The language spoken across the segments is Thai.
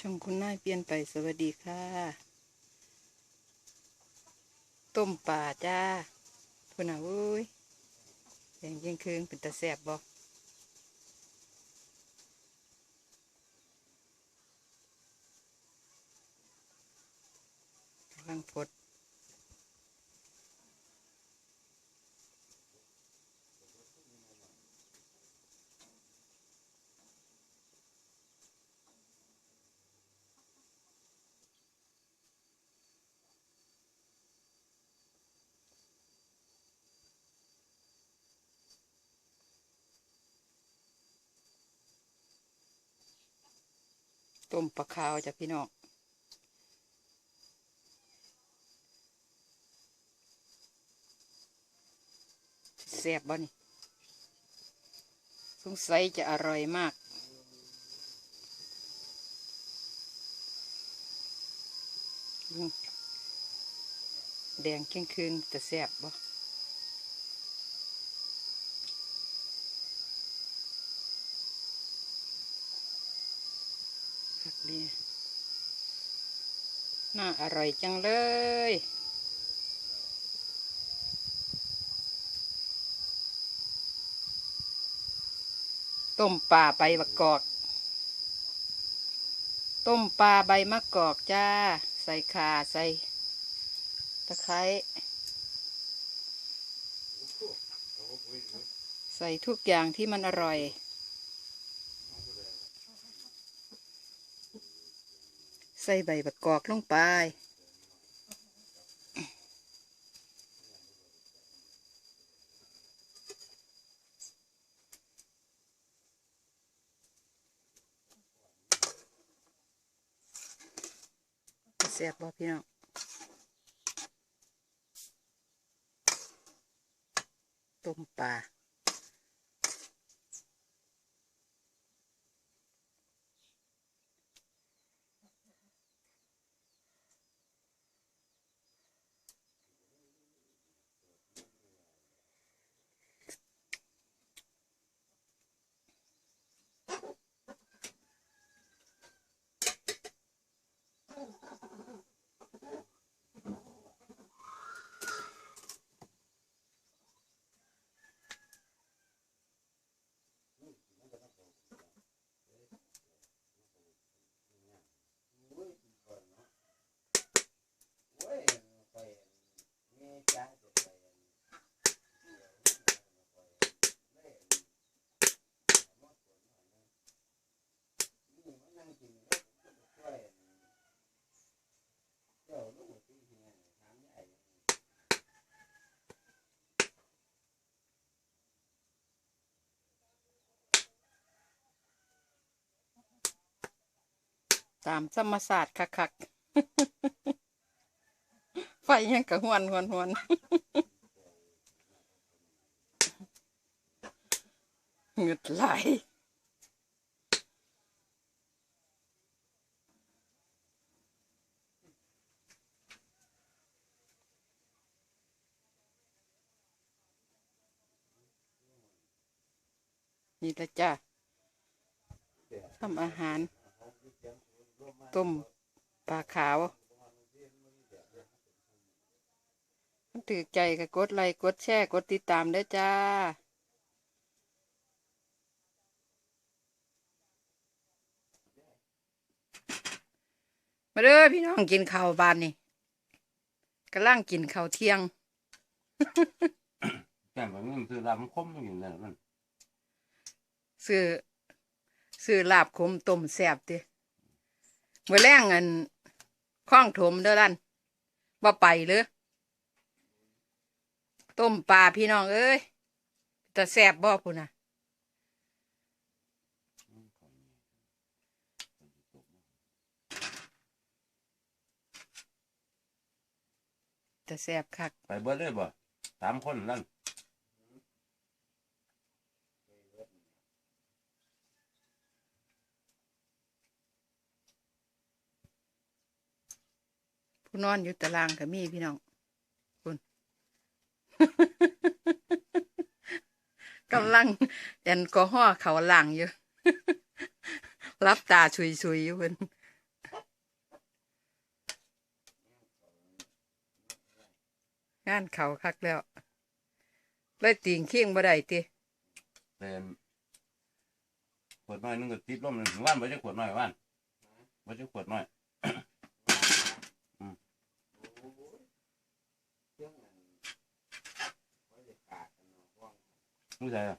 ช่องคุณนายเปลี่ยนไปสวัสดีค่ะ ต้มป่าจ้าพุ่นน่ะเว้ยแดงยิ่งคืนเป็นตาแสบบอกกำลังพด ต้มปลาขาวจ้ะพี่น้องแสบบ่นี่สงสัยจะอร่อยมาก แดงเคียงคืนแต่แสบบ่ ผักดีน่าอร่อยจังเลยต้มปลาใบมะกอก ต้มปลาใบมะกอกจ้า ใส่ข่าใส่ ตะไคร้ ใส่ทุกอย่างที่มันอร่อย ใส่ใบมะกอกลงไปแซ่บบ่พี่น้องต้มปลา ตามธรรมศาสตร์คักๆไฟยังกระหวนหวนหวนเงืดไหลนี่ละจ้าทำอาหาร ต้มปลาขาวมันถือใจก็กดไลค์กดแชร์กดติดตามได้อจ้ามาเด้อพี่น้องกินข้าวบานนี่กำลังกินข้าวเที่ยงแก่แบบนี้มันคือลำคมอยู่นั่นมันซื้อซื้อลาบขมต้มแซ่บติเมื่อแรงเงินข้องถมเด้อลั่นว่าไปเลยต้มปลาพี่น้องเอ้ยแต่แซ่บบ่พุ่นน่ะแต่แซ่บคัก ไปเบิดเลยบ่สามคนนั่นูนอนอยู่ตารางกับมีพี่น้องคุณกำลังแอนกอฮอเขาล่างอยู่ รับตาชุยชุยอยู่คุณงานเขาคักแล้วแล้วตีงเคียงบ่ได้ติแต่ขวดน้อยนึงก็ติดลมหนึ่งวัานบ่จะขวดน้อยวัานบ่จะขวดน้อย ผู้ชายอะ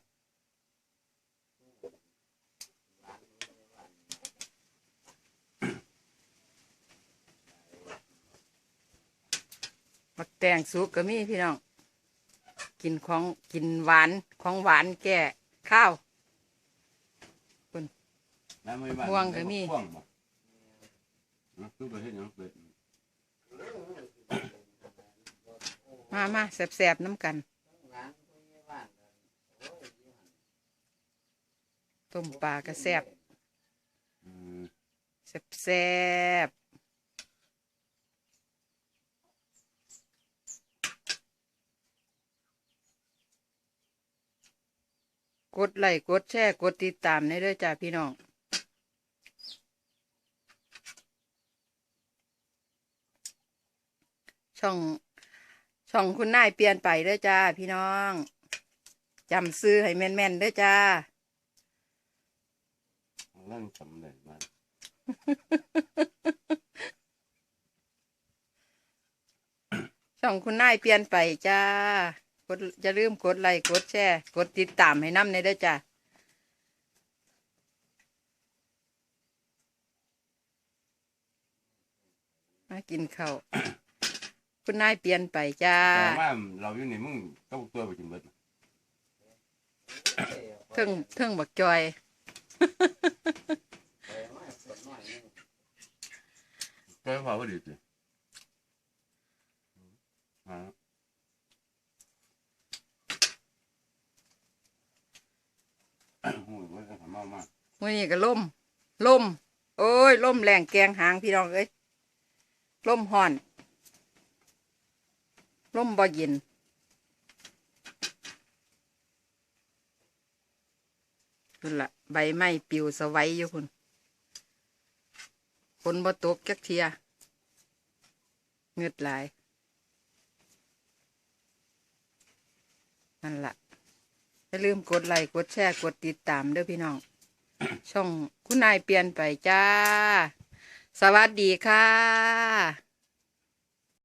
มักแตงสุกก็มีพี่น้อง กินของกินหวานของหวานแก่ข้าวน้ำไม่บ้านม่วงก็มีพ่วงบ่อืมคือไปเฮ็ดหยังเปิดมามาแสบๆน้ำกัน ต้มปลากระแซบอืมแซบแซบกดไลค์กดแชร์กดติดตามในเด้อจ้าพี่น้อง ช่อง ช่องคุณนายเปลี่ยนไปเด้อจ้าพี่น้องจำซื้อให้แม่นๆเด้อจ้าเรื่องจำได้มาช่องคุณนายเปลี่ยนไปจ้ากดอย่าลืมกดไลค์กดแชร์กดติดตามให้น้ำในเด้อจ้ามากินข้าวคุณนายเปลี่ยนไปจ้าแต่ว่าเราอยู่นี่มึงก็ตัวไปกินเบิดน่ะเทิงเทิงบักจอย ก็พอว่าดีสิอ่าโอ้ยว่าจะทำมากมากมื่อนี้ก็ล่มล่มโอ้ยล่มแรงแกงหางพี่น้องเอ้ยล่มห่อนล่มบ่เย็นคุณละใบไม้ปิวสวัยอยู่คุณ นบ่ตกจักเทียเงืดหลายนั่นละอย่าลืมกดไลค์กดแชร์กดติดตามเด้อพี่น้อง ช่องคุณนายเปลี่ยนไปจ้า สวัสดีค่ะ